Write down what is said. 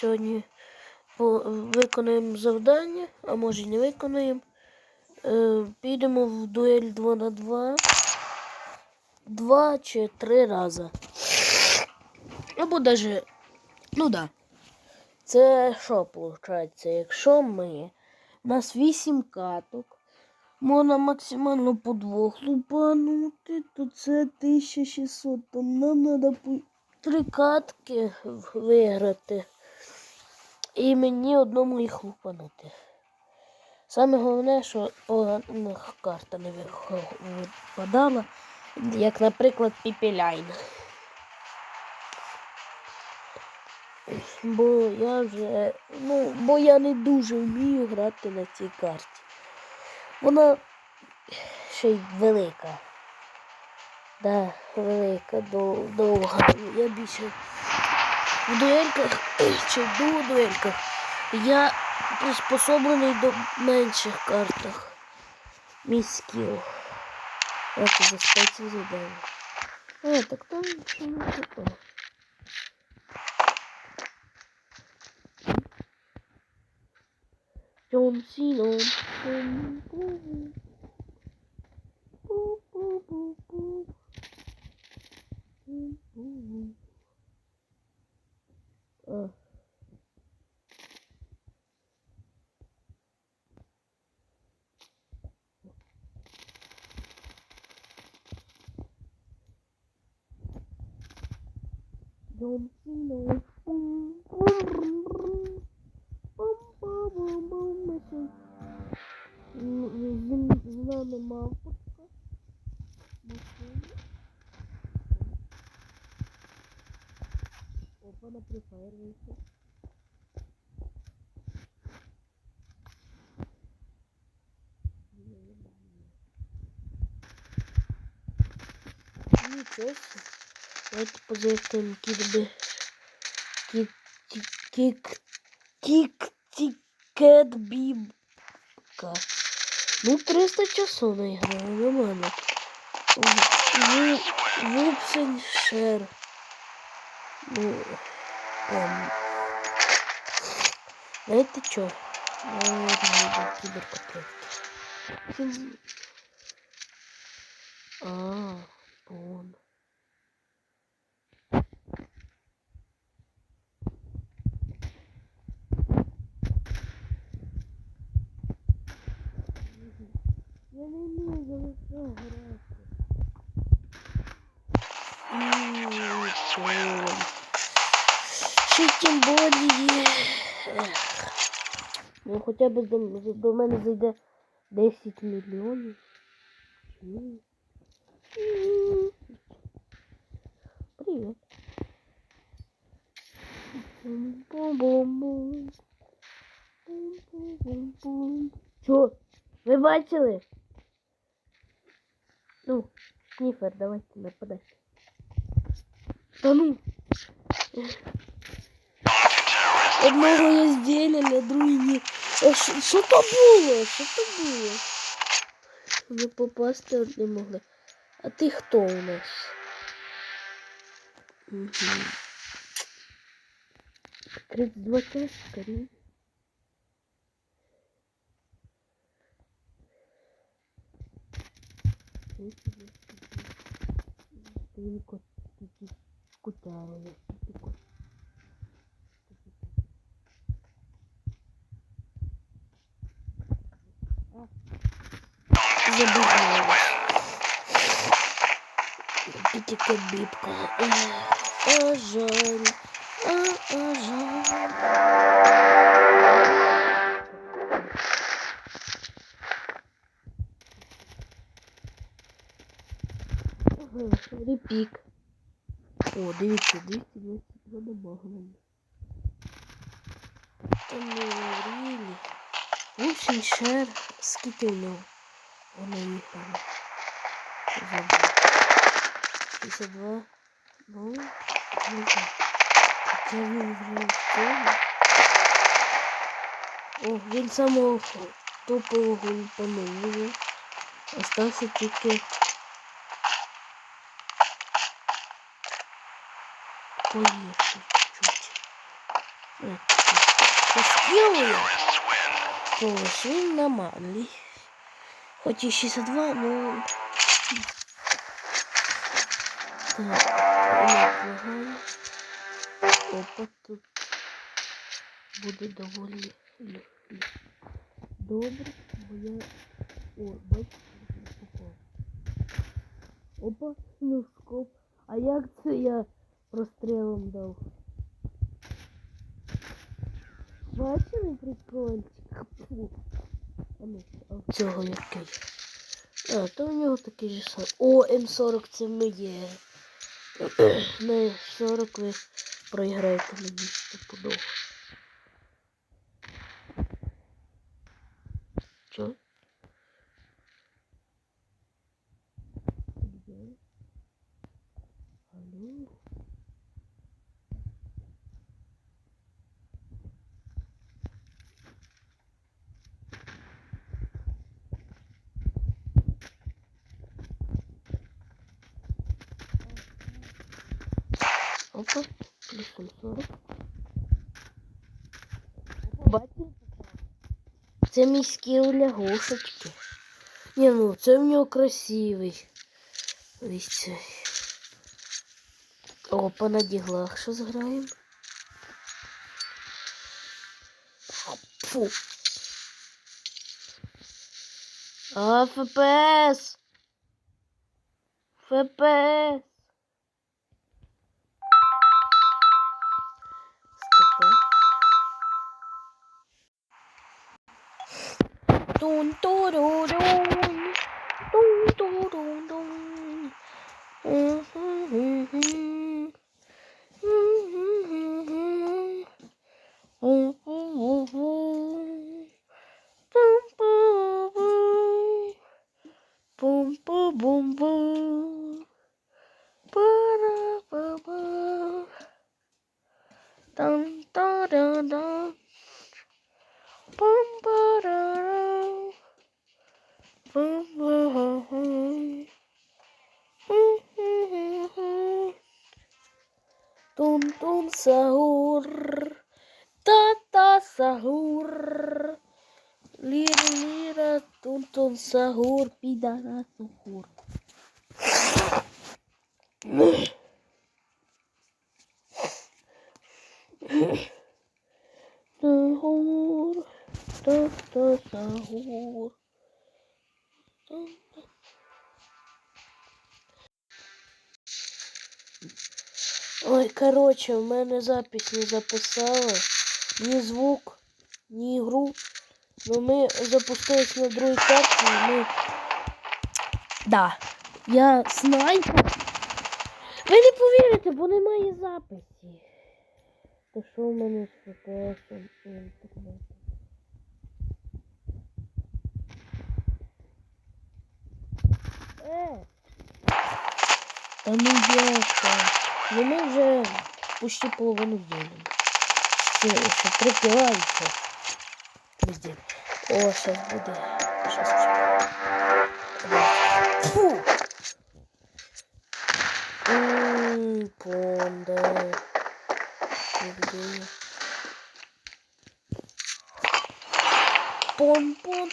сьогодні виконаємо завдання, а може й не виконаємо. Е, підемо в дуель 2 на 2. Два чи три рази. Або даже. Ну да. Це що виходить? Якщо ми. У нас 8 каток. Можна максимально по двох лупанути, то це 1600. Там нам треба три катки виграти. І мені одному їх лупанути. Саме головне, що погана карта не випадала, як, наприклад, Піпіляйн. Бо я вже. Ну, бо я не дуже вмію грати на цій карті. Вона ще й велика. Да, велика, довга. Я більше в дуельках чи в дуельках я приспособлений до менших картах. Мій скіл. Це за спеції задання. А, так там що не такого. Джон Сіно. А. bana Free Fire verirse. Neyse. Давайте позаїхаємо кідби. Кік, тік, кік, тікет, бібка. Ну, 300 часов наіграли, нормально. Вупсень шер. Ну, там. Знаєте що? Наверное, кіберкотлетки. А, вон. Я не вмію за лицо грати. Ще тим более. Ну хоча б до, до мене зайде 10 мільйонів. Привіт. Бум-бум-бум. Бум-бум-бум-бум. Що? Ви бачили? Ну, Снифер, давайте нападайте. Та ну. Одного я сделали, а другий ні. Що- то було? Що то було? Ми попасти не могли. А ти хто у нас? Угу. 32 часика, ні? Тільки. Забігаю. Тільки бібка. А жаль. Репік. О, дивіться, 222 дамага нам. Та ну, рілі. Лучший шер. Скільки в нього? Воно їхало. Забув. 52. Ну, не знаю. Хоча він вже в цьому. О, він самого топового лупанув вже. Остався тільки поехал чуть. Поспел я. Положил на манли. Хоть и 62, но... Так, неплохо. Опа, тут буду довольно добрый, бо я... О, бачите, Опа, ну скоп. А як це я прострілом дав? Бачили прикольчик? А ну, цього який? А, то у нього такий же сам. О, М40 це моє. На 40 ви проіграєте мені стопудово. Опа, 40. Бачите? Це міські лягушечки. Ні, ну це в нього красивий. Ось цей. Опа, на діглах що зграємо. Фу. А, ФПС. ФПС. dun tu du dun dun du dun dun Boom, boom, boom, boom. Ba-da-ba-ba. Dun, da-da-dun. Boom, boom. Sahur Tata sahur. Lira lira tun tun sahur Pidana suhur Sahur Tata sahur Ой, короче, в мене запись не записала. Ні звук, ні ігру. Но ми запустились на другій карті і ми. Да. Я снайпер. Ви не повірите, бо немає записі. Та що в мене з ФПС інтернетом? Е! Та ну як так? Ну ми вже почти половину зробимо. Ще, ще три кіла і все. Пиздец. О, сейчас буде. Сейчас Фу! Ммм, понда. Где? Пом пом